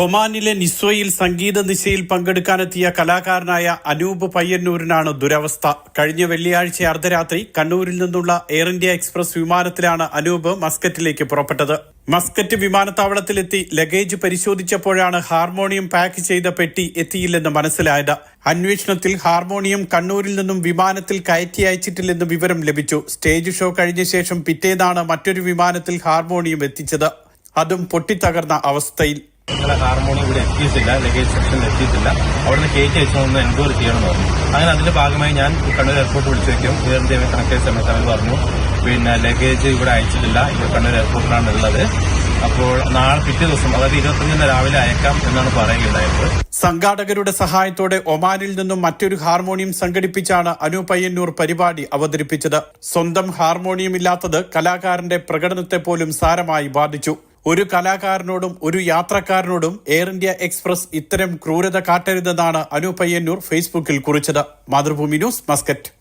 ഒമാനിലെ നിസ്വയിൽ സംഗീത നിശയിൽ പങ്കെടുക്കാനെത്തിയ കലാകാരനായ അനൂപ് പയ്യന്നൂരിനാണ് ദുരവസ്ഥ. കഴിഞ്ഞ വെള്ളിയാഴ്ച അർദ്ധരാത്രി കണ്ണൂരിൽ നിന്നുള്ള എയർ ഇന്ത്യ എക്സ്പ്രസ് വിമാനത്തിലാണ് അനൂപ് മസ്കറ്റിലേക്ക് പുറപ്പെട്ടത്. മസ്കറ്റ് വിമാനത്താവളത്തിലെത്തി ലഗേജ് പരിശോധിച്ചപ്പോഴാണ് ഹാർമോണിയം പാക്ക് ചെയ്ത പെട്ടി എത്തിയില്ലെന്ന് മനസ്സിലായത്. അന്വേഷണത്തിൽ ഹാർമോണിയം കണ്ണൂരിൽ നിന്നും വിമാനത്തിൽ കയറ്റി അയച്ചിട്ടില്ലെന്ന് വിവരം ലഭിച്ചു. സ്റ്റേജ് ഷോ കഴിഞ്ഞ ശേഷം പിറ്റേന്നാണ് മറ്റൊരു വിമാനത്തിൽ ഹാർമോണിയം എത്തിച്ചത്. അതും പൊട്ടിത്തകർന്ന അവസ്ഥയിൽ. നിങ്ങളെ ഹാർമോണിയം ഇവിടെ എത്തിയിട്ടില്ല ലഗേജ് സെക്ഷനിൽ എത്തിയിട്ടില്ല. അവിടുന്ന് കേക്ക് അയച്ചൊന്ന് എൻക്വയറി ചെയ്യണമെന്ന് പറഞ്ഞു. അങ്ങനെ അതിന്റെ ഭാഗമായി ഞാൻ കണ്ണൂർ എയർപോർട്ട് വിളിച്ചു വയ്ക്കും എയർ കണക്കായ സമയത്ത് അവർ പറഞ്ഞു. പിന്നെ ലഗേജ് ഇവിടെ അയച്ചിട്ടില്ല. ഇത് കണ്ണൂർ എയർപോർട്ടിലാണ് ഉള്ളത്. അപ്പോൾ നാളെ പിറ്റേ ദിവസം അതായത് ഇരുപത്തഞ്ചിന് രാവിലെ അയക്കാം എന്നാണ് പറയുകയുണ്ടായത്. സംഘാടകരുടെ സഹായത്തോടെ ഒമാനിൽ നിന്നും മറ്റൊരു ഹാർമോണിയം സംഘടിപ്പിച്ചാണ് അനു പയ്യന്നൂർ പരിപാടി അവതരിപ്പിച്ചത്. സ്വന്തം ഹാർമോണിയം ഇല്ലാത്തത് കലാകാരന്റെ പ്രകടനത്തെ പോലും സാരമായി ബാധിച്ചു. ഒരു കലാകാരനോടും ഒരു യാത്രക്കാരനോടും എയർ ഇന്ത്യ എക്സ്പ്രസ് ഇത്തരം ക്രൂരത കാട്ടരുതെന്നാണ് അനുപയ്യന്നൂർ ഫേസ്ബുക്കിൽ കുറിച്ചത്. Mathrubhumi news Muscat.